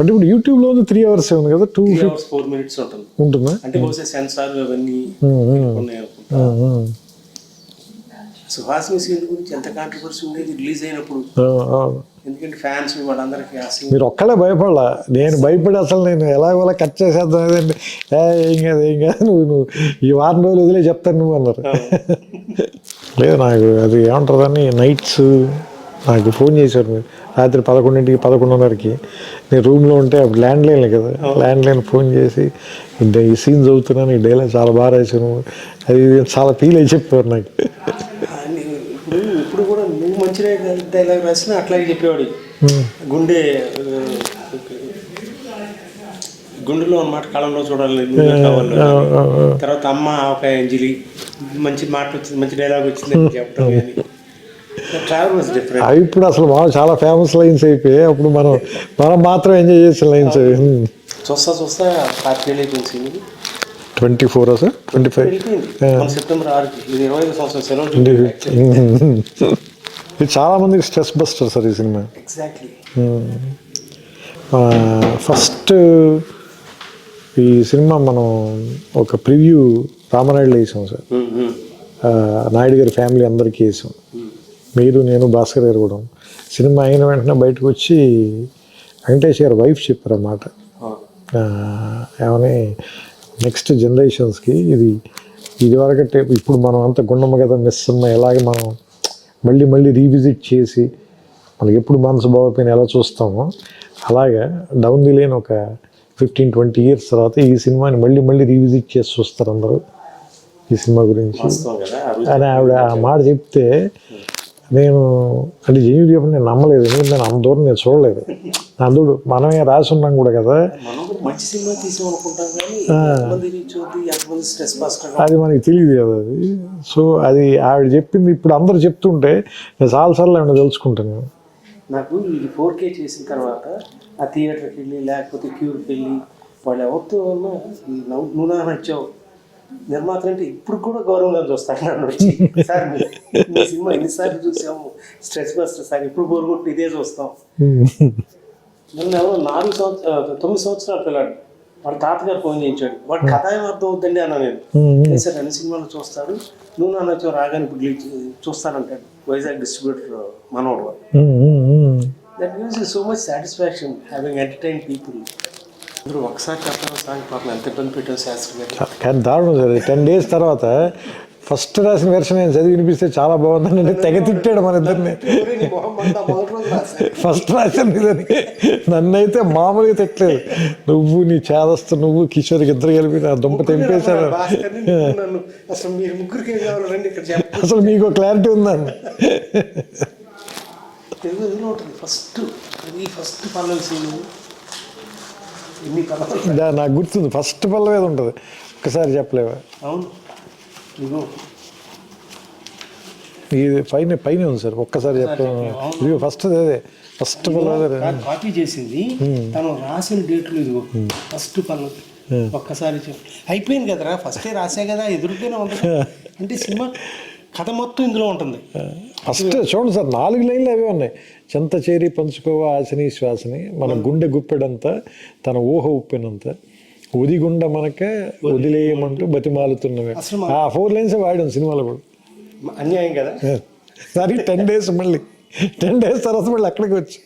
But ఇప్పుడు యూట్యూబ్లో ఉంది త్రీ అవర్స్ ఉంది కదా టూ అవర్స్ ఫోర్ మినిట్స్ ఉంటుంది ఉంటుందా? అంటే బహుశా సెన్సార్ అవన్నీ ఉన్నాయి. సుహాసిని సీన్ గురించి ఎంత కాంట్రవర్సీ ఉండేది రిలీజ్ అయినప్పుడు. ఎందుకంటే ఫ్యాన్స్ వాళ్ళందరికీ మీరు ఒక్కడే భయపడలా. నేను భయపడి అసలు నేను ఎలాగోలా కట్ చేసేద్దాం ఏదండి? ఏ కాదు ఏం కాదు. నువ్వు నువ్వు ఈ వారం రోజులు వదిలే చెప్తాను నువ్వు అన్నారు. లేదు నాకు అది ఏమంటుందని నైట్స్ నాకు ఫోన్ చేశారు. మీరు రాత్రి పదకొండింటికి పదకొండున్నరకి. నేను రూమ్లో ఉంటే అప్పుడు ల్యాండ్ లైన్ కదా. ల్యాండ్ లైన్ ఫోన్ చేసి "ఈ- సీన్ చదువుతున్నాను ఈ డైలాగ్ చాలా బాగా రాశాను. అది చాలా ఫీల్ అయి చెప్పారు నాకు. ఇప్పుడు కూడా నువ్వు మంచి డైలాగ్ రాసినా అట్లాగే చెప్పేవాడు. గుండె గుండెలో అన్నమాట కళంలో చూడాలి తర్వాత అమ్మ ఒక అంజలి మంచి మాట వచ్చింది మంచి డైలాగ్ వచ్చింది చెప్పడం అవి ఇప్పుడు అసలు బాగా చాలా ఫేమస్ లైన్స్ అయిపోయాయి. అప్పుడు మనం మనం మాత్రం ఎంజాయ్ చేసిన లైన్స్ చూస్తా చూస్తా పార్టీ అయిపోయింది twenty four sir? Twenty five మన సెప్టెంబర్ ఆరుకి. ఇది ఇరవై ఐదు సంవత్సరం సెలవు ఇది చాలా మందికి స్ట్రెస్ బస్టర్ సార్ ఈ సినిమా. ఎగ్జాక్ట్లీ ఫస్ట్ ఈ సినిమా మనం ఒక ప్రివ్యూ రామనాయుడులో వేసాం సార్. ఆ, నాయుడు గారి ఫ్యామిలీ అందరికీ వేసాం. మీరు నేను భాస్కర్ గారు కూడా. సినిమా అయిన వెంటనే బయటకు వచ్చి వెంకటేష్ గారి వైఫ్ చెప్పారు అన్నమాట ఆ, ఏమని నెక్స్ట్ జనరేషన్స్కి ఇది ఇదివరకంటే ఇప్పుడు మనం అంత గుండమ్మ కదా మిస్ ఉన్న ఎలాగ మనం మళ్ళీ మళ్ళీ రీవిజిట్ చేసి మనకి ఎప్పుడు మనసు బాగోపోయిన ఎలా చూస్తామో అలాగా డౌన్ ది లేన్ ఒక ఫిఫ్టీన్ ట్వంటీ ఇయర్స్ తర్వాత ఈ సినిమాని మళ్ళీ మళ్ళీ రీవిజిట్ చేసి చూస్తారు అందరూ ఈ సినిమా గురించి. అని ఆవిడ ఆ మాట చెప్తే నేను అంటే చెప్పి నేను నమ్మలేదు. ఎందుకంటే నేను అంత దూరం నేను చూడలేదు. అందుడు మనమే రాసి ఉన్నాం కూడా కదా. అది మనకి తెలియదు కదా అది. సో అది ఆవిడ చెప్పింది ఇప్పుడు అందరు చెప్తుంటే నేను చాలాసార్లు ఆవిడ తెలుసుకుంటాను నేను. నాకు ఇది ఫోర్ కే చేసిన తర్వాత ఆ థియేటర్కి వెళ్ళి లేకపోతే క్యూర్కి వెళ్ళి వాళ్ళు ఎవరితో ఉన్నా ఈ నవ్వు నువ్వు నా నచ్చావు. నిర్మాత అంటే ఇప్పుడు కూడా గౌరవంగా చూస్తాను నన్ను. వచ్చి సార్ మీ సినిమా ఎన్నిసార్లు చూసాము? స్ట్రెస్ బస్టర్ సార్ ఇప్పుడు కోరుకుంటూ ఇదే చూస్తాం. నన్ను ఎవరో నాలుగు సంవత్సరాలు తొమ్మిది సంవత్సరాల పిల్లాడు. వాళ్ళ తాతగారు ఫోన్ చేయించాడు. వాడు కథ ఏం అర్థం అవుతుందండి అన్న నేను "లేదు సార్ అన్ని సినిమాలు చూస్తాడు నువ్వు నాన్న వచ్చావు రాగానే ఇప్పుడు చూస్తానంటాడు వైజాగ్ డిస్ట్రిబ్యూటర్ మనోడు. వాడు. That gives so much satisfaction having entertain people ఒకసారి చెప్పడం సాంగ్ పాపం ఎంత ఇబ్బంది పెట్టాం శాస్త్రి గారు. కానీ దారుణం సార్ టెన్ డేస్ తర్వాత ఫస్ట్ రాసిన వెర్షన్ నేను చదివి వినిపిస్తే చాలా బాగుందని తెగ తిట్టాడు మన ఇద్దరిని. ఫస్ట్ రాశాను ఇదని నన్నైతే మామూలుగా తిట్టలేదు. నువ్వు నీ చేదస్తు నువ్వు కిషోర్కి ఇద్దరు కలిపి నా దుంప నన్ను అసలు మీకు క్లారిటీ ఉందండి ఫస్ట్ ఫస్ట్ పల్లవి సీను ఎన్ని పల్లవులు దా- నాకు గుర్తుంది. ఫస్ట్ పల్లవి ఏది ఉంటుంది. ఒక్కసారి చెప్పలేవా? అవును. ఇదిగో. ఇది పైన పైన ఉంది సార్. ఒక్కసారి చెప్పలేము ఇది ఫస్ట్ అదే ఫస్ట్ పల్లవి కాపీ చేసింది. తను రాసిన డేట్లు ఇదిగో. ఫస్ట్ పల్లవి ఒక్కసారి చెప్పు. అయిపోయింది కదరా? ఫస్టే రాసే కదా ఎదురుగానే ఉంటుంది. అంటే సినిమా కథ మొత్తం ఇందులో ఉంటుంది. ఫస్ట్ చూడండి సార్ నాలుగు లైన్లు అవే ఉన్నాయి. చెంత చేరి పంచుకోవ ఆశని శ్వాసని మన గుండె గుప్పెడంతా తన ఊహ ఉప్పినంత. ఉదిగుండ మనకే వదిలేయమంటూ బతిమాలుతున్నవే. ఆ ఫోర్ లైన్స్ వాడాం సినిమాలో కూడా. అన్యాయం కదా? సరే టెన్ డేస్ మళ్ళీ. టెన్ డేస్ తర్వాత మళ్ళీ అక్కడికి వచ్చి.